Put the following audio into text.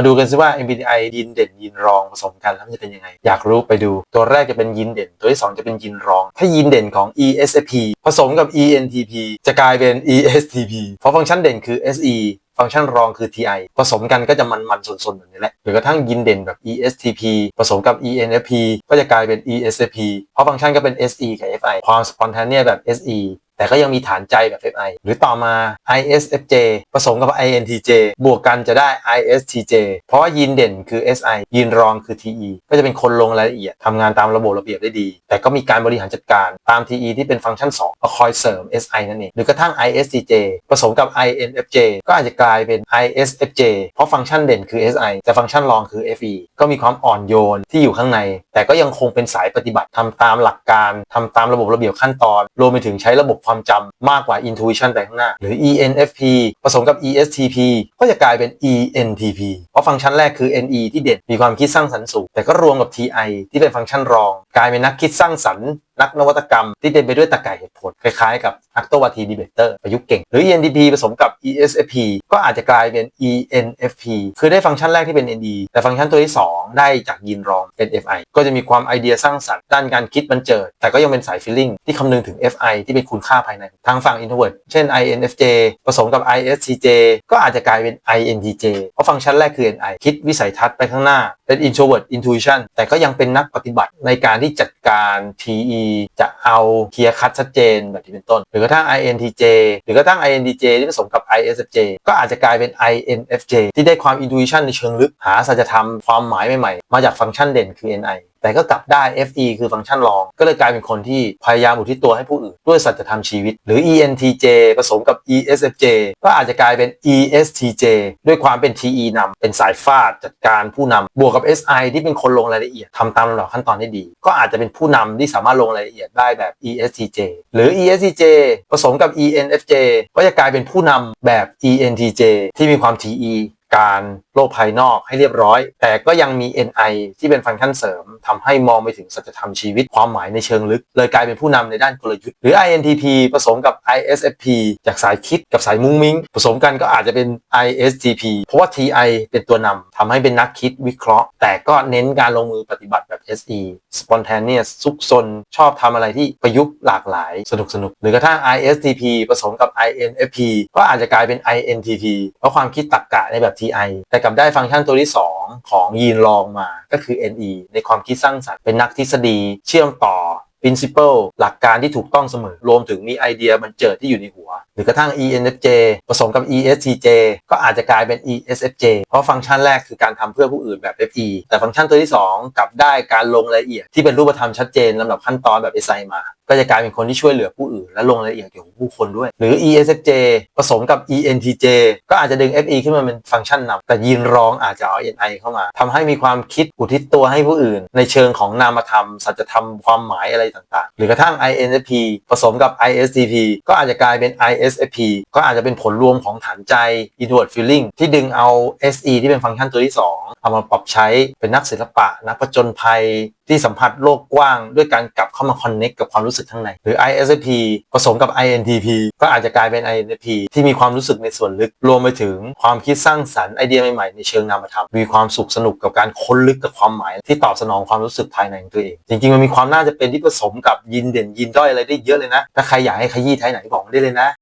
มาดูกันซิว่า MBTI ยินเด่นยินรองผสมกันแล้วมันจะเป็นยังไง อยากรู้ไปดูตัวแรกจะเป็นยินเด่น ตัวที่ 2 จะเป็นยินรอง ถ้ายินเด่นของ ESFP ผสมกับ ENTP จะกลายเป็น ESTP เพราะฟังก์ชันเด่นคือ SE ฟังก์ชันรองคือ TI ผสมกันก็จะมันๆสนๆแบบนี้แหละ หรือกระทั่งยินเด่นแบบ ESTP ผสมกับ ENFP ก็จะกลายเป็น ESFP เพราะฟังก์ชันก็เป็น SE กับ FI ความ spontaneous แบบ SE แต่ก็ยังมีฐานใจแบบ FI หรือต่อมา ISFJ ผสมกับ INTJ บวกกันจะได้ ISTJ เพราะว่ายีนเด่นคือ SI ยีนรองคือ TE ก็จะเป็นคนลงรายละเอียดทำงานตามระบบระเบียบได้ดี แต่ก็มีการบริหารจัดการตาม TE ที่เป็นฟังก์ชัน2ก็คอยเสริม SI นั่นเองหรือกระทั่ง ISTJ ผสมกับ INFJ ก็อาจจะกลายเป็น ISFJ เพราะฟังก์ชันเด่นคือ SI แต่ฟังก์ชันรองคือ FE ก็มีความอ่อนโยนที่อยู่ข้างใน แต่ก็ยังคงเป็นสายปฏิบัติทำตามหลักการทำตามระบบระเบียบขั้นตอนรวมไปถึงใช้ระบบความจำมากกว่า intuition ไปข้างหน้า หรือ ENFP ผสมกับ ESTP ก็จะกลายเป็น ENTP เพราะฟังก์ชันแรกคือ NE ที่เด่นมีความคิดสร้างสรรค์สูงแต่ก็รวมกับ TI ที่เป็นฟังก์ชันรอง กลายเป็นนักคิดสร้างสรรค์ นักนวัตกรรม ที่เต็มไปด้วยตรรกะเหตุผล คล้ายๆกับนักโตวาทีดีเบเตอร์ประยุกต์เก่ง หรือ ENTP ผสมกับ ESFP ก็อาจจะกลายเป็น ENFP คือได้ฟังก์ชันแรกที่เป็น NE แต่ฟังก์ชันตัวที่ 2 ได้จากยินรองเป็น FI ก็จะมีความไอเดียสร้างสรรค์ด้านการคิดบันเจิด แต่ก็ยังเป็นสาย feeling ที่คำนึงถึง FI ที่เป็นคุณค่าภายในทางฝั่ง introvert เช่น INFJ ผสมกับ ISTJ ก็อาจจะกลายเป็น INTJ เพราะฟังก์ชันแรกคือ NI คิดวิสัยทัศน์ไปข้างหน้าเป็น introvert intuition แต่ก็ยังเป็นนักปฏิบัติในการที่จัดการ TE จะเอาเคลียร์คัดชัดเจนแบบที่เป็นต้น หรือกระทั่ง INTJ หรือกระทั่ง INTJ ที่ผสมกับ ISFJ ก็อาจจะกลายเป็น INFJ ที่ได้ความ intuition ในเชิงลึกหาสัจธรรมความหมายใหม่ๆ มาจากฟังก์ชันเด่นคือ NI แต่ก็กลับได้ FE คือฟังก์ชันรอง ก็เลยกลายเป็นคนที่พยายามอุทิศตัวให้ผู้อื่น ด้วยสัจธรรมชีวิต หรือ ENTJ ผสมกับ ESFJ ก็อาจจะกลายเป็น ESTJ ด้วยความเป็น TE นำเป็นสายฟาดจัดการผู้นำบวกกับ SI ที่เป็นคนลงรายละเอียดทำตามลำดับขั้นตอนได้ดี ก็อาจจะเป็นผู้นำที่สามารถลงรายละเอียดได้แบบ ESTJ หรือ ESTJ ผสมกับ ENFJ ก็จะกลายเป็นผู้นำแบบ ENTJ ที่มีความ TE การ โลกภายนอกให้เรียบร้อย แต่ก็ยังมี NI ที่เป็นฟังก์ชันเสริมทำให้มองไปถึงสัจธรรมชีวิตความหมายในเชิงลึก เลยกลายเป็นผู้นำในด้านกลยุทธ์หรือ INTP ผสมกับ ISFP จากสายคิดกับสายมุ้งมิ้งผสมกันก็อาจจะเป็น ISTP เพราะว่า TI เป็นตัวนำทำให้เป็นนักคิดวิเคราะห์ แต่ก็เน้นการลงมือปฏิบัติแบบ SE spontaneous ซุกซนชอบทำอะไรที่ประยุกต์หลากหลายสนุกสนุกหรือกระทั่ง ISTP ผสมกับ INFP ก็อาจจะกลายเป็น INTP เพราะความคิดตรรกกะในแบบ TI แต่กับได้ฟังก์ชันตัวที่ 2 ของยีนลองมาก็คือ NE ในความคิดสร้างสรรค์เป็นนักทฤษฎี เชื่อมต่อ principle หลักการที่ถูกต้องเสมอ รวมถึงมีไอเดียมันเจิดที่อยู่ในหัว รือกระทั่ง ENFJ ผสมกับ ESTJ ก็อาจจะกลายเป็น ESFJ เพราะฟังก์ชันแรกคือการทำเพื่อผู้อื่นแบบ FE แต่ฟังก์ชันตัวที่ 2 กลับได้การลงรายละเอียดที่เป็นรูปธรรมชัดเจนลำดับขั้นตอนแบบ SI มา ก็จะกลายเป็นคนที่ช่วยเหลือผู้อื่น และลงรายละเอียดเกี่ยวกับผู้คนด้วย หรือ ESFJ ผสมกับ ENTJ ก็อาจจะดึง FE ขึ้นมาเป็นฟังก์ชันนำแต่ยีนรองอาจจะเอา NI เข้ามาทำให้มีความคิดอุทิศตัวให้ผู้อื่น ในเชิงของนามธรรมสัจธรรมความหมายอะไรต่างๆ หรือกระทั่ง INFP ผสมกับ ISTP ก็อาจจะกลายเป็น IS SFP ก็อาจจะเป็นผลรวมของฐานใจ inward feeling ที่ดึงเอา SE ที่เป็นฟังก์ชันตัวที่ 2 เอามาปรับใช้เป็นนักศิลปะ นักผจญภัยที่สัมผัสโลกกว้าง ด้วยการกลับเข้ามาคอนเน็กกับความรู้สึกข้างใน หรือ ISFP ผสมกับ INTP ก็อาจจะกลายเป็น INFP ที่มีความรู้สึกในส่วนลึก รวมไปถึงความคิดสร้างสรรค์ไอเดียใหม่ๆ ในเชิงนามธรรม มีความสุขสนุกกับการค้นลึกกับความหมาย ที่ตอบสนองความรู้สึกภายในของตัวเอง จริงๆ มันมีความน่าจะเป็นที่ผสมกับยินเด่นยินด้อยอะไรได้เยอะเลยนะ ถ้าใครอยากให้ขยี้ท้ายไหนบอกได้เลยนะ